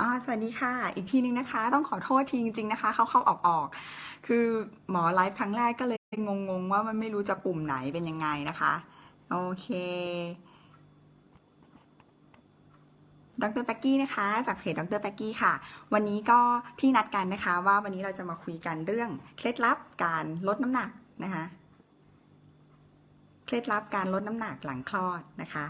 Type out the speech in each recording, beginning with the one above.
อ่าสวัสดีค่ะ อีกทีนึงนะคะ ต้องขอโทษทีจริงๆนะคะ เข้าเข้าออกออกๆคือหมอไลฟ์ครั้งแรกก็เลยงงๆว่ามันไม่รู้จะปุ่มไหนเป็นยังไงนะคะ โอเค ดรแป๊กกี้นะคะ จากเพจดรแป๊กกี้ค่ะ วันนี้ก็ที่นัดกันนะคะ ว่าวันนี้เราจะมาคุยกันเรื่องเคล็ดลับการลดน้ำหนักนะคะ เคล็ดลับการลดน้ำหนักหลังคลอดนะคะ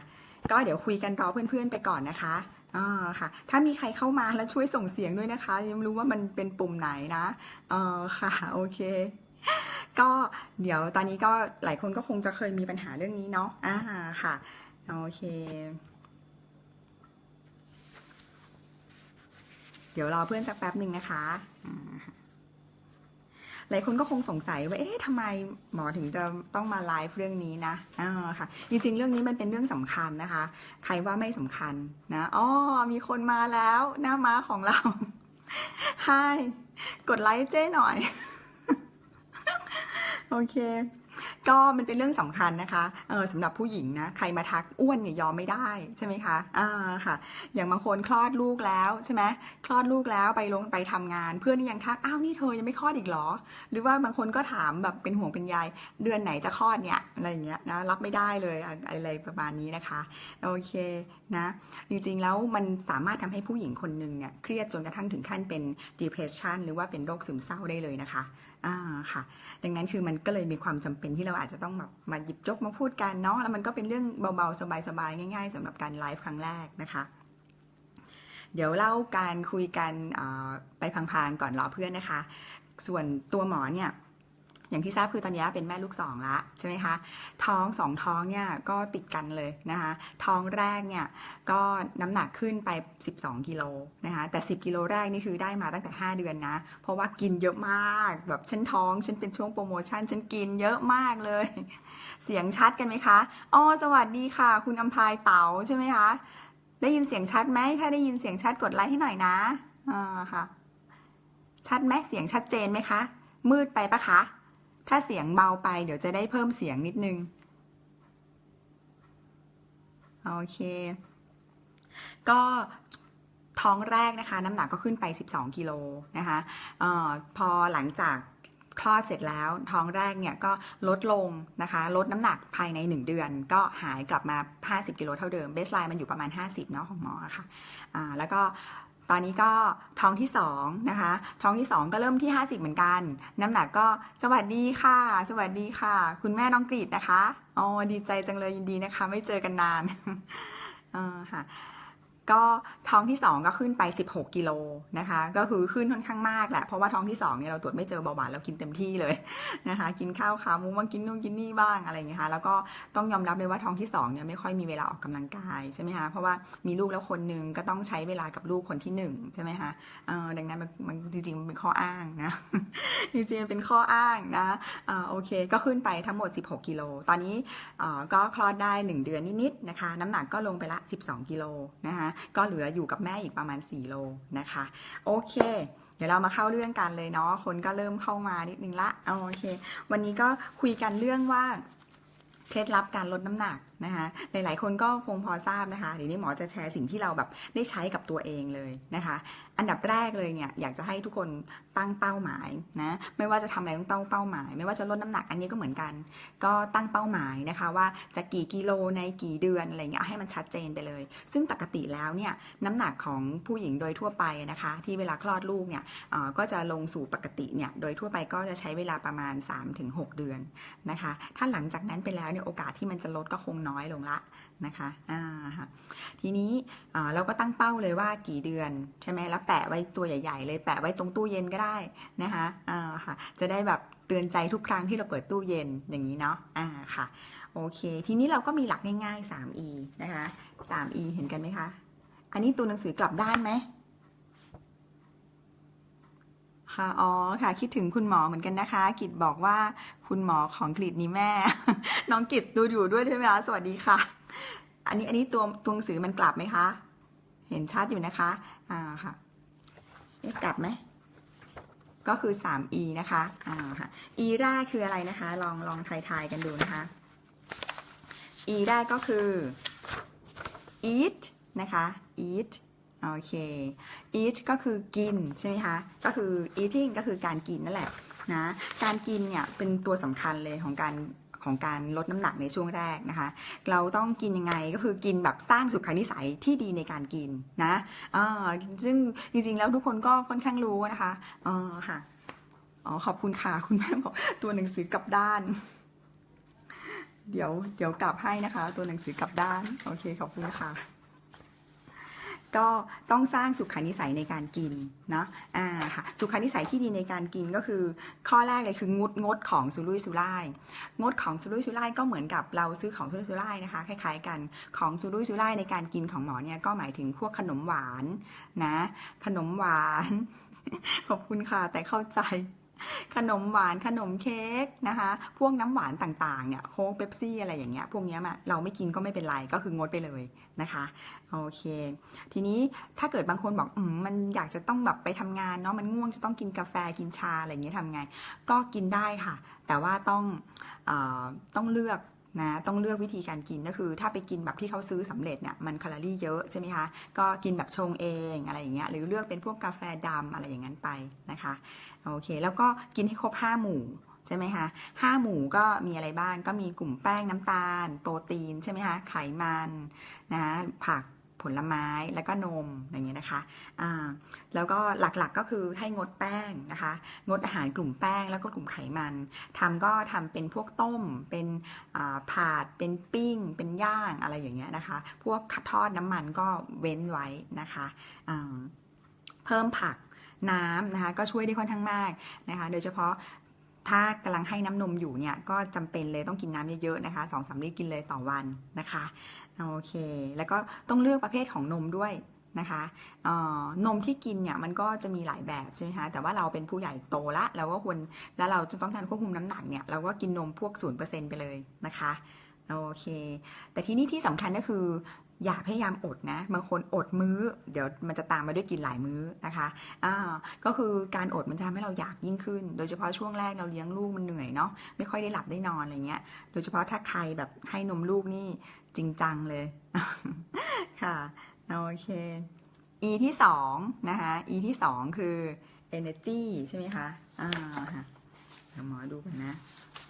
ก็เดี๋ยวคุยกันรอเพื่อนๆไปก่อนนะคะ อ่าค่ะ ถ้ามีใครเข้ามาแล้วช่วยส่งเสียงด้วยนะคะ ยังไม่รู้ว่ามันเป็นปุ่มไหนนะเออค่ะ โอเค ก็เดี๋ยวตอนนี้ก็หลายคนก็คงจะเคยมีปัญหาเรื่องนี้เนาะ อ่าค่ะ โอเค เดี๋ยวรอเพื่อนสักแป๊บหนึ่งนะคะอ่าค่ะ หลายคนก็คงสงสัยว่าเอ๊ะทำไมหมอถึงจะต้องมาไลฟ์เรื่องนี้นะอ่าค่ะ จริงๆ เรื่องนี้มันเป็นเรื่องสำคัญนะคะ ใครว่าไม่สำคัญนะอ๋อมีคนมาแล้วหน้าม้าของเราฮายกดไลค์เจ้หน่อย โอเคก็มันเป็นเรื่องสำคัญนะคะเออสำหรับผู้หญิงนะใครมาทักอ้วนเนี่ยยอมไม่ได้ใช่ไหมคะอ่าค่ะ อย่างบางคนคลอดลูกแล้วใช่ไหมคลอดลูกแล้วไปลงไปทำงาน เพื่อนยังทักอ้าวนี่เธอยังไม่คลอดอีกเหรอ หรือว่าบางคนก็ถามแบบเป็นห่วงเป็นใยเดือนไหนจะคลอดเนี่ยอะไรอย่างเงี้ยนะรับไม่ได้เลยอะไรประมาณนี้นะคะโอเคนะจริงๆแล้วมันสามารถทำให้ผู้หญิงคนหนึ่งเนี่ยเครียดจนกระทั่งถึงขั้นเป็น depression หรือว่าเป็นโรคซึมเศร้าได้เลยนะคะอ่าค่ะ ดังนั้นคือมันก็เลยมีความจำเป็นที่เราราอาจจะต้องแบบมาหยิบจกมาพูดกันเนาะแล้วมันก็เป็นเรื่องเบาๆ สบายๆ ง่าย ๆสำหรับการไลฟ์ครั้งแรกนะคะ เดี๋ยวเล่าการคุยกันไปพังๆก่อนรอเพื่อนนะคะ ส่วนตัวหมอเนี่ย อย่างที่ทราบคือตอนนี้เป็นแม่ลูกสองละใช่ไหมคะท้องสองท้องเนี่ยก็ติดกันเลยนะคะท้องแรกเนี่ยก็น้ำหนักขึ้นไป 12กิโลนะคะแต่ 10กิโลแรกนี่คือได้มาตั้งแต่ 5 เดือนนะ เพราะว่ากินเยอะมากแบบฉันท้องฉันเป็นช่วงโปรโมชั่นฉันกินเยอะมากเลย เสียงชัดกันไหมคะอ๋อสวัสดีค่ะ คุณอัมพายเต๋าใช่ไหมคะได้ยินเสียงชัดไหมถ้าได้ยินเสียงชัดกดไลค์ให้หน่อยนะอ่าค่ะชัดไหมเสียงชัดเจนไหมคะ มืดไปปะคะ ถ้าเสียงเบาไปเดี๋ยวจะได้เพิ่มเสียงนิดนึง โอเค ก็ท้องแรกนะคะ น้ำหนักก็ขึ้นไป 12 กิโลนะคะออพอหลังจากคลอดเสร็จแล้วท้องแรกเนี่ยก็ลดลงนะคะ ลดน้ำหนักภายใน 1 เดือน ก็หายกลับมา 50 กิโลเท่าเดิมเบสไลน์มันอยู่ประมาณ 50 เนาะของหมอค่ะอ่าแล้วก็ ตอนนี้ก็ท้องที่2นะคะ ท้องที่ 2 ก็เริ่มที่ 50 เหมือนกัน น้ำหนักก็สวัสดีค่ะ สวัสดีค่ะ คุณแม่น้องกรีดนะคะอ๋อดีใจจังเลยยินดีนะคะ ไม่เจอกันนานอ่าค่ะ ก็ท้องที่ 2 ก็ขึ้นไป 16 กิโลนะคะ ก็คือขึ้นค่อนข้างมากแหละเพราะว่าท้องที่2เนี่ยเราตรวจไม่เจอเบาหวานเรากินเต็มที่เลยนะคะ กินข้าวขาหมูบ้างกินนู่นกินนี่บ้างอะไรอย่างเงี้ยค่ะแล้วก็ต้องยอมรับเลยว่าท้องที่2เนี่ยไม่ค่อยมีเวลาออกกำลังกายใช่ไหมคะเพราะว่ามีลูกแล้วคนหนึงก็ต้องใช้เวลากับลูกคนที่หนึ่งใช่ไหมคะเออดังนั้นมันจริงๆมันเป็นข้ออ้างนะจริงๆมันเป็นข้ออ้างนะอ่าโอเค ก็ขึ้นไปทั้งหมด 16 กิโลตอนนี้อ่าก็คลอดได้ 1 เดือนนิดๆนะคะ น้ำหนักก็ลงไปละ 12 กิโลนะคะก็เหลืออยู่กับแม่อีกประมาณ 4 โลนะคะ โอเค เดี๋ยวเรามาเข้าเรื่องกันเลยเนาะคนก็เริ่มเข้ามานิดนึงละโอเค วันนี้ก็คุยกันเรื่องว่า เคล็ดลับการลดน้ำหนักนะคะหลายๆ คนก็คงพอทราบนะคะเดี๋ยวนี้หมอจะแชร์สิ่งที่เราแบบได้ใช้กับตัวเองเลยนะคะ อันดับแรกเลยเนี่ยอยากจะให้ทุกคนตั้งเป้าหมายนะไม่ว่าจะทำอะไรต้องตั้งเป้าหมาย ไม่ว่าจะลดน้ำหนักอันนี้ก็เหมือนกัน ก็ตั้งเป้าหมายนะคะว่าจะกี่กิโลในกี่เดือนอะไรเงี้ยให้มันชัดเจนไปเลย ซึ่งปกติแล้วเนี่ยน้ำหนักของผู้หญิงโดยทั่วไปนะคะ ที่เวลาคลอดลูกเนี่ยก็จะลงสู่ปกติเนี่ยโดยทั่วไปก็จะใช้เวลาประมาณ 3-6 เดือนนะคะ ถ้าหลังจากนั้นไปแล้วเนี่ยโอกาสที่มันจะลดก็คงน้อยลงละนะคะอ่าค่ะทีนี้เราก็ตั้งเป้าเลยว่ากี่เดือนใช่ไหมแล้วแปะไว้ตัวใหญ่ ๆ เลยแปะไว้ตรงตู้เย็นก็ได้นะคะอ่าค่ะจะได้แบบเตือนใจทุกครั้งที่เราเปิดตู้เย็นอย่างนี้เนาะอ่าค่ะโอเค ทีนี้เราก็มีหลักง่ายๆ 3E นะคะ 3E เห็นกันไหมคะ อันนี้ตัวหนังสือกลับด้านไหม ค่ะ อ๋อ ค่ะ คิดถึงคุณหมอเหมือนกันนะคะ กิจบอกว่าคุณหมอของกรีดนี่แม่ น้องกิจดูอยู่ด้วยใช่ไหมคะ สวัสดีค่ะ อันนี้ อันนี้ตัวตัวหนังสือมันกลับไหมคะ เห็นชัดอยู่นะคะ อ่า ค่ะเอ๊ะกลับไหม ก็คือ 3e นะคะ อ่า ค่ะ e แรกคืออะไรนะคะ ลอง ลองทายๆกันดูนะคะ e แรกก็คือ eat นะคะ eat โอเค eat ก็คือกินใช่ไหมคะ ก็คือ eating ก็คือการกินนั่นแหละนะ การกินเนี่ยเป็นตัวสำคัญเลยของการของการลดน้ำหนักในช่วงแรกนะคะ เราต้องกินยังไงก็คือกินแบบสร้างสุขนิสัยที่ดีในการกินนะอ่าซึ่งจริงๆแล้วทุกคนก็ค่อนข้างรู้นะคะอ๋อค่ะ อ๋อขอบคุณค่ะคุณแม่บอกตัวหนังสือกลับด้าน เดี๋ยวเดี๋ยวกลับให้นะคะ ตัวหนังสือกลับด้าน โอเคขอบคุณค่ะ ก็ต้องสร้างสุขนิสัยในการกินเนาะอ่าค่ะสุขนิสัยที่ดีในการกินก็คือ ข้อแรกเลยคืองดงดของสุรุ่ยสุร่ายงดของสุรุ่ยสุร่ายก็เหมือนกับเราซื้อของสุรุ่ยสุร่ายนะคะคล้ายๆกันของสุรุ่ยสุร่ายในการกินของหมอเนี่ยก็หมายถึงพวกขนมหวานนะขนมหวานขอบคุณค่ะแต่เข้าใจ ขนมหวานขนมเค้กนะคะ พวกน้ำหวานต่างๆเนี่ยโค้กเบปซี่อะไรอย่างเงี้ยพวกเนี้ยมาเราไม่กินก็ไม่เป็นไรก็คืองดไปเลยนะคะโอเค ทีนี้ถ้าเกิดบางคนบอกอืมมันอยากจะต้องแบบไปทำงานเนาะมันง่วงจะต้องกินกาแฟกินชาอะไรอย่างเงี้ยทำไง ก็กินได้ค่ะ แต่ว่าต้องอต้องเลือก นะต้องเลือกวิธีการกินก็คือ ถ้าไปกินแบบที่เขาซื้อสำเร็จเนี่ยมันแคลอรี่เยอะใช่ไหมคะก็กินแบบชงเองอะไรอย่างเงี้ยหรือเลือกเป็นพวกกาแฟดำอะไรอย่างนั้นไปนะคะโอเค แล้วก็กินให้ครบ 5 หมู่ใช่ไหมคะห้าหมู่ก็มีอะไรบ้างก็มีกลุ่มแป้งน้ำตาล โปรตีนใช่ไหมคะไขมันนะผัก ผลไม้แล้วก็นมอย่างเงี้ยนะคะอ่าแล้วก็หลักๆก็คือให้งดแป้งนะคะ งดอาหารกลุ่มแป้งแล้วก็กลุ่มไขมันทำก็ทำเป็นพวกต้ม เป็นอ่าผาดเป็นปิ้ง เป็นย่างอะไรอย่างเงี้ยนะคะ พวกทอดน้ำมันก็เว้นไว้นะคะอ่าเพิ่มผักน้ำนะคะก็ช่วยได้ค่อนข้างมากนะคะ โดยเฉพาะ ถ้ากำลังให้น้ำนมอยู่เนี่ยก็จำเป็นเลยต้องกินน้ำเยอะๆนะคะสองสามลิตรกินเลยต่อวันนะคะโอเค แล้วก็ต้องเลือกประเภทของนมด้วยนะคะนมที่กินเนี่ยมันก็จะมีหลายแบบใช่ไหมคะแต่ว่าเราเป็นผู้ใหญ่โตละเราก็ควรแล้วเราจะต้องการควบคุมน้ำหนักเนี่ยเราก็กินนมพวก 0%ไปเลยนะคะโอเค แต่ที่นี่ที่สำคัญก็คือ อย่าพยายามอดนะ บางคนอดมื้อ เดี๋ยวมันจะตามมาด้วยกินหลายมื้อนะคะอ่าก็คือการอดมันจะทำให้เราอยากยิ่งขึ้น โดยเฉพาะช่วงแรกเราเลี้ยงลูกมันเหนื่อยเนาะไม่ค่อยได้หลับได้นอนอะไรเงี้ย โดยเฉพาะถ้าใครแบบให้นมลูกนี่จริงจังเลยค่ะโอเค E ที่สองนะคะ E ที่สองคือ energy ใช่ไหมคะอ่าค่ะหมอดูกันนะ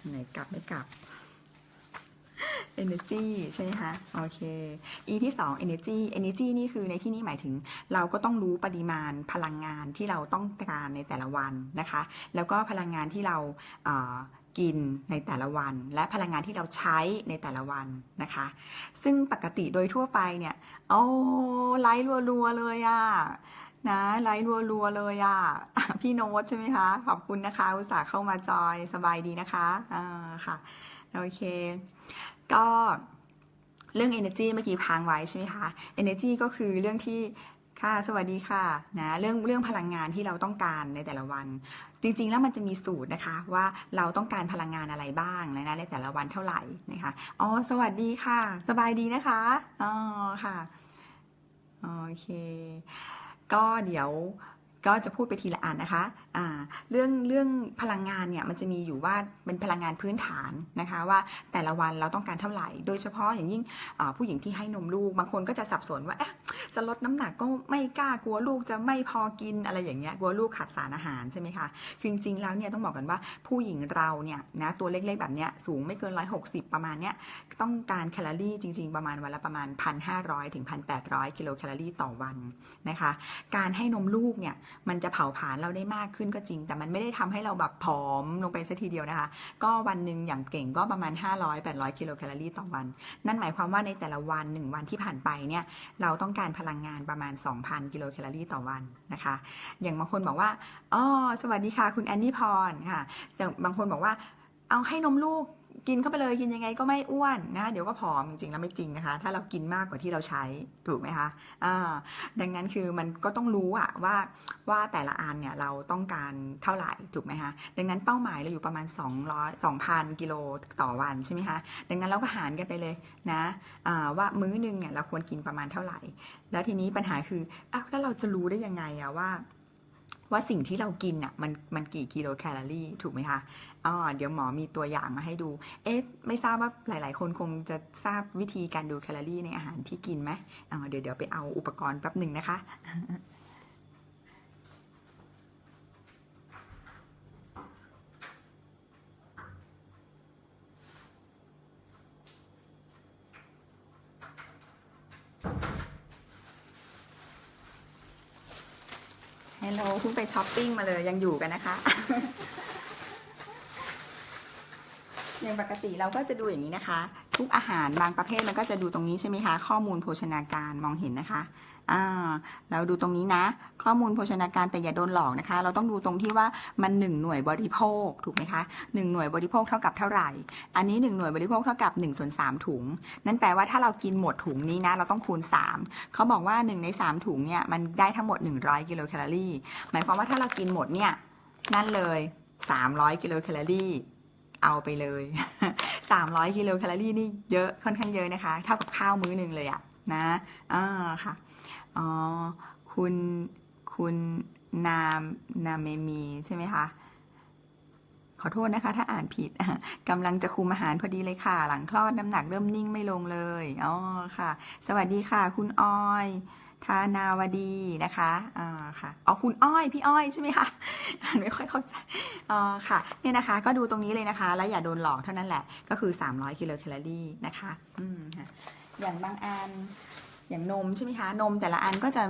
ไหนกลับไม่กลับ energy ใช่ไหมคะ โอเค E ที่สอง energy energy นี่คือในที่นี้หมายถึง เราก็ต้องรู้ปริมาณพลังงานที่เราต้องการในแต่ละวันนะคะ แล้วก็พลังงานที่เรากินในแต่ละวัน และพลังงานที่เราใช้ในแต่ละวันนะคะ ซึ่งปกติโดยทั่วไปเนี่ยโอ้ไลค์รัวๆเลยอะนะไลค์รัวๆเลยอะพี่โน้ตใช่ไหมคะขอบคุณนะคะ อุตส่าห์เข้ามาจอยสบายดีนะคะอ่าค่ะโอเค ก็เรื่อง energy เมื่อกี้พังไว้ใช่ไหมคะ energy ก็คือเรื่องที่ค่ะสวัสดีค่ะนะเรื่องเรื่องพลังงานที่เราต้องการในแต่ละวัน จริง ๆ แล้วมันจะมีสูตรนะคะว่าเราต้องการพลังงานอะไรบ้างนะในแต่ละวันเท่าไหร่นะคะอ๋อสวัสดีค่ะ สบายดีนะคะอ๋อค่ะโอเค ก็เดี๋ยว ก็จะพูดไปทีละอันนะคะอ่าเรื่องเรื่องพลังงานเนี่ยมันจะมีอยู่ว่าเป็นพลังงานพื้นฐานนะคะว่าแต่ละวันเราต้องการเท่าไหร่ โดยเฉพาะอย่างยิ่งผู้หญิงที่ให้นมลูก บางคนก็จะสับสนว่าจะลดน้ำหนักก็ไม่กล้ากลัวลูกจะไม่พอกินอะไรอย่างเงี้ยกลัวลูกขาดสารอาหารใช่ไหมคะคือจริงๆแล้วเนี่ยต้องบอกกันว่าผู้หญิงเราเนี่ยนะตัวเล็กๆแบบเนี้ยสูงไม่เกิน 160 ประมาณเนี้ยต้องการแคลอรี่จริง ๆ ประมาณวันละประมาณ 1,500ถึง1,800กิโลแคลอรี่ต่อวันนะคะ การให้นมลูกเนี่ยมันจะเผาผลาญเราได้มากขึ้นก็จริง แต่มันไม่ได้ทำให้เราแบบผอมลงไปสัทีเดียวนะคะ ก็วันหนึ่งอย่างเก่งก็ประมาณ 500-800 กิโลแคลอรี่ต่อวัน นั่นหมายความว่าในแต่ละวัน1วันที่ผ่านไปเนี่ยเราต้องการพลังงานประมาณ 2,000 กิโลแคลอรี่ต่อวันนะคะ อย่างบางคนบอกว่าอ๋อสวัสดีค่ะคุณแอนนี่พรค่ะอย่างบางคนบอกว่าเอาให้นมลูก กินเข้าไปเลยกินยังไงก็ไม่อ้วนนะเดี๋ยวก็ผอมจริงๆแล้วไม่จริงนะคะ ถ้าเรากินมากกว่าที่เราใช้ถูกไหมคะอ่าดังนั้นคือมันก็ต้องรู้อะว่าว่าแต่ละอันเนี่ยเราต้องการเท่าไหร่ถูกไหมคะดังนั้นเป้าหมายเราอยู่ประมาณ 200 2,000กิโลต่อวันใช่ไหมคะดังนั้นเราก็หารกันไปเลยนะอ่าว่ามื้อนึงเนี่ยเราควรกินประมาณเท่าไหร่ แล้วทีนี้ปัญหาคืออ้าวแล้วเราจะรู้ได้ยังไงอะว่า ว่าสิ่งที่เรากินอะมันมันกี่กิโลแคลอรี่ถูกไหมคะอ๋อเดี๋ยวหมอมีตัวอย่างมาให้ดู เอ๊ะไม่ทราบว่าหลาย ๆ คนคงจะทราบวิธีการดูแคลอรี่ในอาหารที่กินไหมอ๋อเดี๋ยวเดี๋ยวไปเอาอุปกรณ์แป๊บหนึ่งนะคะ โหลเพิ่งไปช้อปปิ้งมาเลยยังอยู่กันนะคะ อย่างปกติเราก็จะดูอย่างนี้นะคะ ทุกอาหารบางประเภทมันก็จะดูตรงนี้ใช่ไหมคะ ข้อมูลโภชนาการมองเห็นนะคะ อ่าเราดูตรงนี้นะ ข้อมูลโภชนาการแต่อย่าโดนหลอกนะคะ เราต้องดูตรงที่ว่ามันหนึ่งหน่วยบริโภคถูกไหมคะหนึ่งหน่วยบริโภคเท่ากับเท่าไหร่ อันนี้หนึ่งหน่วยบริโภคเท่ากับ1ส่วน3ถุง นั่นแปลว่าถ้าเรากินหมดถุงนี้นะ เราต้องคูณ 3 เขาบอกว่า 1 ใน 3 ถุงเนี่ยมันได้ทั้งหมด 100กิโลแคลอรี่หมายความว่าถ้าเรากินหมดเนี่ยนั่นเลย 300กิโลแคลอรี่เอาไปเลย 300กิโลแคลอรี่นี่เยอะค่อนข้างเยอะนะคะ เท่ากับข้าวมื้อหนึ่งเลยอะนะอ่าค่ะ อ๋อ คุณ คุณนามนามเมมีใช่ไหมคะ ขอโทษนะคะ ถ้าอ่านผิดกำลังจะคุมอาหารพอดีเลยค่ะ หลังคลอดน้ำหนักเริ่มนิ่งไม่ลงเลย อ๋อ ค่ะ สวัสดีค่ะ คุณอ้อยธานาวดีนะคะ อ่า ค่ะ อ๋อ คุณอ้อย พี่อ้อยใช่ไหมคะอ่านไม่ค่อยเข้าใจ อ๋อ ค่ะ เนี่ยนะคะ ก็ดูตรงนี้เลยนะคะ แล้วอย่าโดนหลอกเท่านั้นแหละ ก็คือ 300 กิโลแคลอรี่นะคะ อืมค่ะ อย่างบางอัน อย่างนมใช่ไหมคะ นมแต่ละอันก็จะ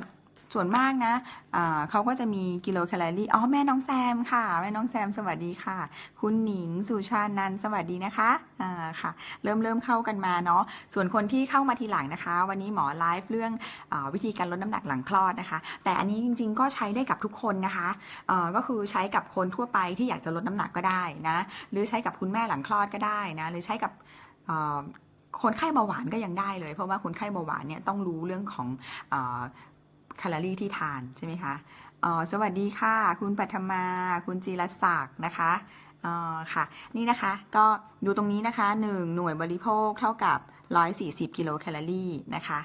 ส่วนมากนะอ่าเขาก็จะมีกิโลแคลอรี่ อ๋อ แม่น้องแซมค่ะ แม่น้องแซมสวัสดีค่ะ คุณหนิง สุชานันสวัสดีนะคะ อ่า ค่ะ เริ่มเริ่มเข้ากันมาเนาะ ส่วนคนที่เข้ามาทีหลังนะคะ วันนี้หมอไลฟ์เรื่องอวิธีการลดน้ำหนักหลังคลอดนะคะ แต่อันนี้จริง ๆ ก็ใช้ได้กับทุกคนนะคะ ก็คือใช้กับคนทั่วไปที่อยากจะลดน้ำหนักก็ได้นะ หรือใช้กับคุณแม่หลังคลอดก็ได้นะ หรือใช้กับ คนไข้เบาหวานก็ยังได้เลย เพราะว่าคนไข้เบาหวานเนี่ยต้องรู้เรื่องของอแคลอรี่ที่ทานใช่ไหมคะออสวัสดีค่ะ คุณปัทมา คุณจีรศักดิ์นะคะออค่ะ นี่นะคะก็ดูตรงนี้นะคะ 1 หน่วยบริโภคเท่ากับ 140 กิโลแคลอรี่นะคะ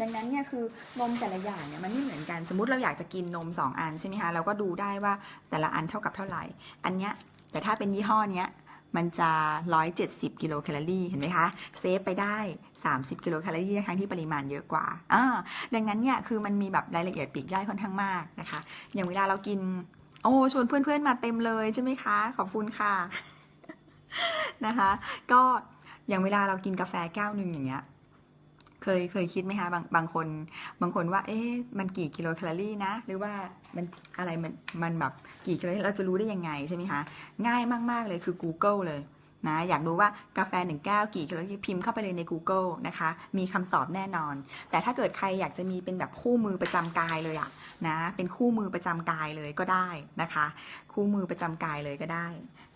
ดังนั้นเนี่ยคือนมแต่ละอย่างเนี่ยมันไม่เหมือนกันสมมติเราอยากจะกินนม 2 อันใช่ไหมคะเราก็ดูได้ว่าแต่ละอันเท่ากับเท่าไหร่ อันเนี้ยแต่ถ้าเป็นยี่ห้อเนี้ย มันจะ 170 กิโลแคลอรี่ เห็นไหมคะ เซฟไปได้ 30 กิโลแคลอรี่ทั้งที่ปริมาณเยอะกว่าอ่าดังนั้นเนี่ย คือมันมีแบบรายละเอียดปีกย่อยค่อนข้างมากนะคะ อย่างเวลาเรากิน โอ้ชวนเพื่อนๆมาเต็มเลยใช่ไหมคะ ขอบคุณค่ะ นะคะ ก็อย่างเวลาเรากินกาแฟแก้วหนึ่งอย่างเงี้ย เคยเคยคิดไหมคะบางบางคน บางคนว่า เอ๊ะมันกี่กิโลแคลอรี่นะ หรือว่ามันอะไรมันมันแบบกี่กิโลเราจะรู้ได้ยังไงใช่ไหมคะง่ายมาก ๆเลยคือ Google เลย นะอยากรู้ว่ากาแฟหนึ่งแก้วกี่กิโลแคลอรี่พิมพ์เข้าไปเลยใน Google นะคะ มีคำตอบแน่นอน แต่ถ้าเกิดใครอยากจะมีเป็นแบบคู่มือประจำกายเลยอะนะเป็นคู่มือประจำกายเลยก็ได้นะคะ คู่มือประจำกายเลยก็ได้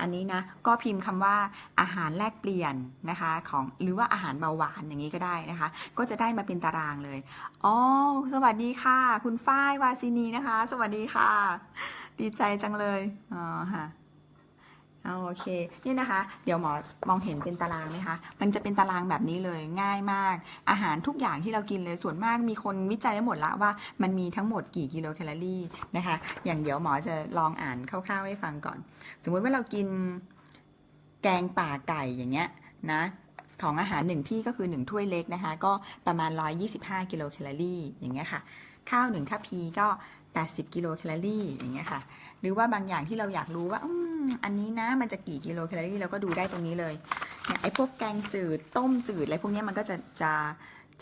อันนี้นะก็พิมพ์คำว่าอาหารแลกเปลี่ยนนะคะของหรือว่าอาหารเบาหวานอย่างนี้ก็ได้นะคะ ก็จะได้มาเป็นตารางเลยอ๋อสวัสดีค่ะ คุณฝ้ายวาซินีนะคะ สวัสดีค่ะ ดีใจจังเลยอ๋อค่ะ เอาโอเคนี่นะคะ เดี๋ยวหมอมองเห็นเป็นตารางไหมคะ มันจะเป็นตารางแบบนี้เลยง่ายมาก อาหารทุกอย่างที่เรากินเลยส่วนมากมีคนวิจัยไว้หมดละว่ามันมีทั้งหมดกี่กิโลแคลอรี่นะคะ อย่างเดี๋ยวหมอจะลองอ่านคร่าวๆให้ฟังก่อน สมมุติว่าเรากินแกงป่าไก่อย่างเงี้ยนะของอาหารหนึ่งที่ก็คือหนึ่งถ้วยเล็กนะคะ ก็ประมาณ 125 กิโลแคลอรี่อย่างเงี้ยค่ะ ข้าวหนึ่งทัพพีก็ 80 กิโลแคลอรี่อย่างเงี้ยค่ะ หรือว่าบางอย่างที่เราอยากรู้ว่าอมอันนี้นะ มันจะกี่กิโลแคลอรี่เราก็ดูได้ตรงนี้เลยเนี่ยไอ้พวกแกงจืด ต้มจืดอะไรพวกนี้มันก็จะจะ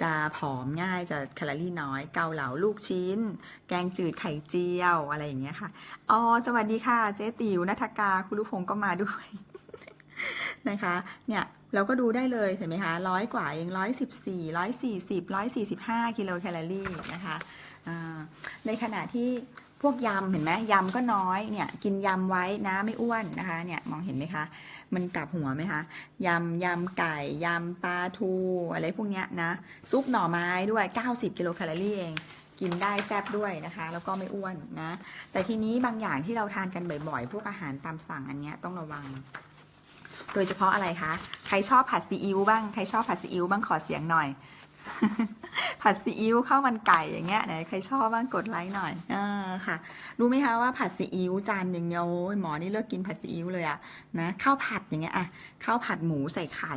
จะผอมง่ายจะแคลอรี่น้อย เกาเหลาลูกชิ้น แกงจืดไข่เจียวอะไรอย่างเงี้ยค่ะ อ๋อ สวัสดีค่ะ เจ๊ติ๋วนัทกา คุณลูกพงศ์ก็มาด้วยนะคะ เนี่ยเราก็ดูได้เลยเห็นไหมคะร้อยกว่าเองร้อยสิบสี่ร้อยสี่สิบร้อยสี่สิบห้ากิโลแคลอรี่นะคะ ในขณะที่พวกยำเห็นไหมยำก็น้อยเนี่ย กินยำไว้นะไม่อ้วนนะคะ เนี่ยมองเห็นไหมคะ มันกลับหัวไหมคะยำยำไก่ยำปลาทูอะไรพวกเนี้ยนะซุปหน่อไม้ด้วย 90 กิโลแคลอรี่เอง กินได้แซ่บด้วยนะคะ แล้วก็ไม่อ้วนนะ แต่ทีนี้บางอย่างที่เราทานกันบ่อยๆ พวกอาหารตามสั่งอันเนี้ยต้องระวัง โดยเฉพาะอะไรคะ ใครชอบผัดซีอิ๊วบ้างใครชอบผัดซีอิ๊วบ้างขอเสียงหน่อย ผัดซีอิ๊วข้าวมันไก่อย่างเงี้ยไหนใครชอบบ้างกดไลค์หน่อยอ่าค่ะ รู้ไหมคะว่าผัดซีอิ๊วจานหนึ่งเนี่ยโอ้ยหมอนี่เลิกกินผัดซีอิ๊วเลยอะนะข้าวผัดอย่างเงี้ยอะข้าวผัดหมูใส่ไข่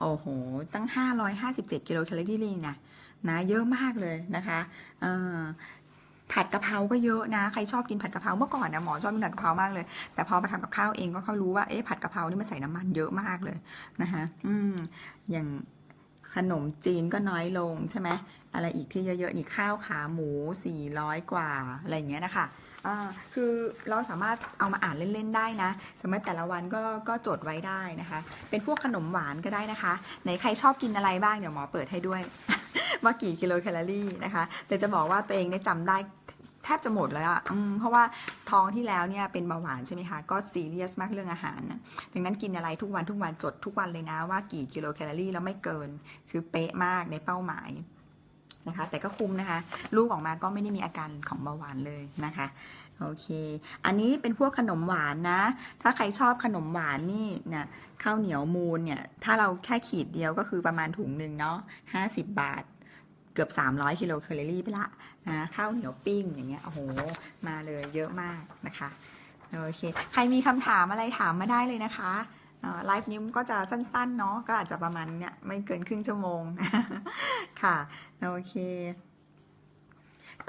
โอ้โห ตั้ง 557 กิโลแคลอรี่นะนะเยอะมากเลยนะคะอ่าผัดกะเพราก็เยอะนะ ใครชอบกินผัดกะเพราเมื่อก่อนนะหมอชอบกินผัดกะเพรามากเลย แต่พอมาทำกับข้าวเองก็เขารู้ว่าเอ๊ะผัดกะเพรานี่มันใส่น้ำมันเยอะมากเลยนะคะอืมอย่าง ขนมจีนก็น้อยลงใช่ไหมอะไรอีกที่เยอะๆนี่ข้าวขาหมู 400 กว่าอะไรอย่างเงี้ยนะคะอ่าคือเราสามารถเอามาอ่านเล่นๆได้นะ สมมติแต่ละวันก็ก็จดไว้ได้นะคะ เป็นพวกขนมหวานก็ได้นะคะ ไหนใครชอบกินอะไรบ้างเดี๋ยวหมอเปิดให้ด้วยว่ากี่กิโลแคลอรี่นะคะ แต่จะบอกว่าตัวเองเนี่ยจำได้ แทบจะหมดเลยอะอเพราะว่าท้องที่แล้วเนี่ยเป็นเบาหวานใช่ไหมคะ ก็ซีเรียสมากเรื่องอาหารนะดังนั้นกินอะไรทุกวันทุกวันจดทุกวันเลยนะว่ากี่กิโลแคลอรี่แล้วไม่เกิน คือเป๊ะมากในเป้าหมายนะคะแต่ก็คุ้มนะคะ ลูกออกมาก็ไม่ได้มีอาการของเบาหวานเลยนะคะโอเค อันนี้เป็นพวกขนมหวานนะ ถ้าใครชอบขนมหวานนี่นี่ยข้าวเหนียวมูลเนี่ยถ้าเราแค่ขีดเดียวก็คือประมาณถุงหนึ่งเนาะ50บาท เกือบ 300กิโลแคลอรี่ไปละนะข้าวเหนียวปิ้งอย่างเงี้ยโอ้โหมาเลยเยอะมากนะคะโอเคใครมีคำถามอะไรถามมาได้เลยนะคะไลฟ์นี้ก็จะสั้นๆเนาะก็อาจจะประมาณเนี้ยไม่เกินครึ่งชั่วโมงค่ะโอเค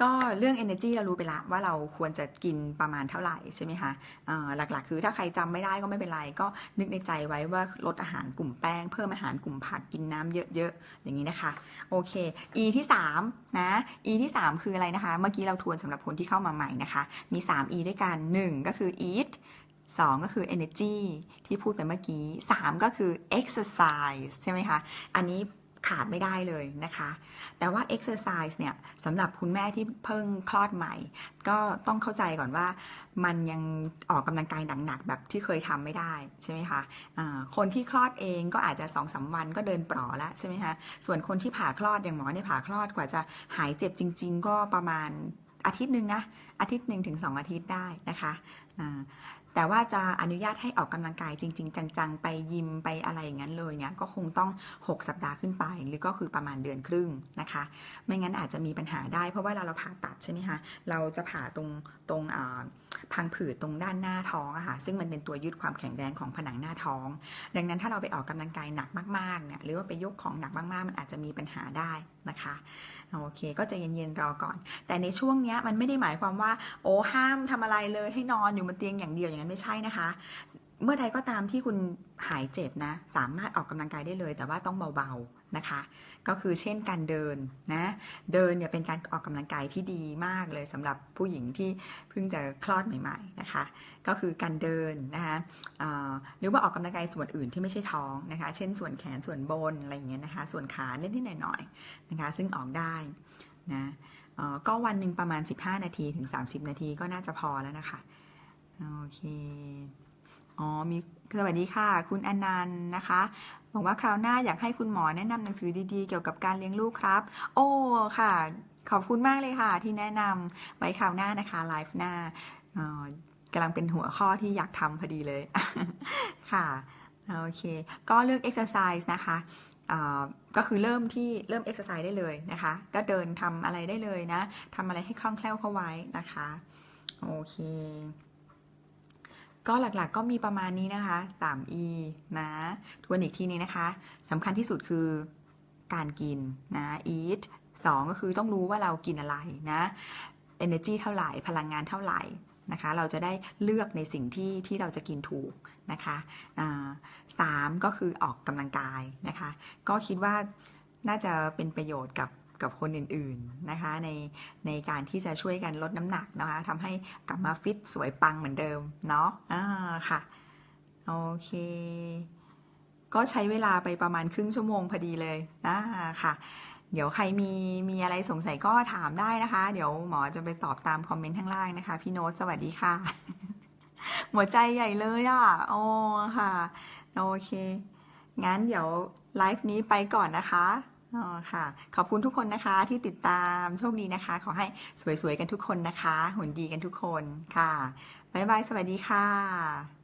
ก็เรื่อง energy เรารู้ไปละว่าเราควรจะกินประมาณเท่าไหร่ใช่ไหมคะหลักๆ คือถ้าใครจำไม่ได้ก็ไม่เป็นไร ก็นึกในใจไว้ว่าลดอาหารกลุ่มแป้ง เพิ่มอาหารกลุ่มผักกินน้ำเยอะๆ อย่างนี้นะคะ โอเค E ที่3นะ E ที่ 3 คืออะไรนะคะ เมื่อกี้เราทวนสำหรับคนที่เข้ามาใหม่นะคะ มี 3 E ด้วยกัน 1 ก็คือ eat 2 ก็คือ energy ที่พูดไปเมื่อกี้ 3 ก็คือ exercise ใช่ไหมคะ อันนี้ ขาดไม่ได้เลยนะคะ แต่ว่า exercise เนี่ยสำหรับคุณแม่ที่เพิ่งคลอดใหม่ ก็ต้องเข้าใจก่อนว่ามันยังออกกำลังกายหนักๆแบบที่เคยทำไม่ได้ใช่ไหมคะะคนที่คลอดเองก็อาจจะ2องสาวันก็เดินปลอแล้วใช่ไหมคะ ส่วนคนที่ผ่าคลอดอย่างหมอเนี่ยผ่าคลอดกว่าจะหายเจ็บจริง ๆ ก็ประมาณอาทิตย์หนึ่งนะอาทิตย์หนึ่งถึงสองอาทิตย์ได้นะคะะ แต่ว่าจะอนุญาตให้ออกกำลังกายจริง ๆ จังๆ ไปยิมไปอะไรอย่างนั้นเลยเนี่ยก็คงต้อง 6 สัปดาห์ขึ้นไป หรือก็คือประมาณเดือนครึ่งนะคะ ไม่งั้นอาจจะมีปัญหาได้ เพราะว่าเวลาเราผ่าตัดใช่ไหมคะเราจะผ่าตรงตรงพังผืดตรงด้านหน้าท้องอะค่ะซึ่งมันเป็นตัวยึดความแข็งแรงของผนังหน้าท้อง ดังนั้นถ้าเราไปออกกำลังกายหนักมากๆเนี่ยหรือว่าไปยกของหนักมากๆ มันอาจจะมีปัญหาได้นะคะโอเค ก็จะเย็นๆรอก่อน แต่ในช่วงนี้มันไม่ได้หมายความว่า โอ้ห้ามทำอะไรเลยให้นอนอยู่บนเตียงอย่างเดียวอย่างนั้นไม่ใช่นะคะ เมื่อใดก็ตามที่คุณหายเจ็บนะ สามารถออกกำลังกายได้เลย แต่ว่าต้องเบาๆ นะคะ ก็คือเช่นการเดินนะ เดินเนี่ยเป็นการออกกำลังกายที่ดีมากเลยสำหรับผู้หญิงที่เพิ่งจะคลอดใหม่ๆนะคะ ก็คือการเดินนะคะหรือว่าออกกำลังกายส่วนอื่นที่ไม่ใช่ท้องนะคะ เช่นส่วนแขนส่วนบนอะไรอย่างเงี้ยนะคะ ส่วนขาเล็กๆหน่อยๆนะคะ ซึ่งออกได้นะก็วันหนึ่งประมาณ 15 นาทีถึง 30 นาทีก็น่าจะพอแล้วนะคะ โอเค อ๋อ มีสวัสดีค่ะ คุณอนันต์นะคะ บอกว่าคราวหน้าอยากให้คุณหมอแนะนำหนังสือดีๆ เกี่ยวกับการเลี้ยงลูกครับ โอ้ค่ะ ขอบคุณมากเลยค่ะ ที่แนะนำไว้คราวหน้านะคะไลฟ์หน้ากำลังเป็นหัวข้อที่อยากทำพอดีเลย ค่ะโอเค ก็เลือก exercise นะคะก็คือเริ่มที่เริ่มเอ็กซ์ไซส์ได้เลยนะคะ ก็เดินทำอะไรได้เลยนะทำอะไรให้คล่องแคล่วเข้าไว้นะคะ โอเค ก็หลักๆก็มีประมาณนี้นะคะ 3E นะทวนอีกทีนี้นะคะสำคัญที่สุดคือการกินนะ eat 2 ก็คือต้องรู้ว่าเรากินอะไรนะ energy เท่าไหร่ พลังงานเท่าไหร่นะคะ เราจะได้เลือกในสิ่งที่ที่เราจะกินถูกนะคะสามก็คือออกกำลังกายนะคะ ก็คิดว่าน่าจะเป็นประโยชน์กับ กับคนอื่นๆนะคะในในการที่จะช่วยกันลดน้ำหนักนะคะทำให้กลับมาฟิตสวยปังเหมือนเดิมเนาะะค่ะโอเค ก็ใช้เวลาไปประมาณครึ่งชั่วโมงพอดีเลยนะค่ะ เดี๋ยวใครมีมีอะไรสงสัยก็ถามได้นะคะ เดี๋ยวหมอจะไปตอบตามคอมเมนต์ข้างล่างนะคะ พี่โน้ตสวัสดีค่ะ หัวใจใหญ่เลยอะโอ้ค่ะ โอเค งั้นเดี๋ยวไลฟ์นี้ไปก่อนนะคะ อ๋อค่ะ ขอบคุณทุกคนนะคะที่ติดตามโชคดีนะคะ ขอให้สวยๆกันทุกคนนะคะหุ่นดีกันทุกคนค่ะบ๊ายบายสวัสดีค่ะ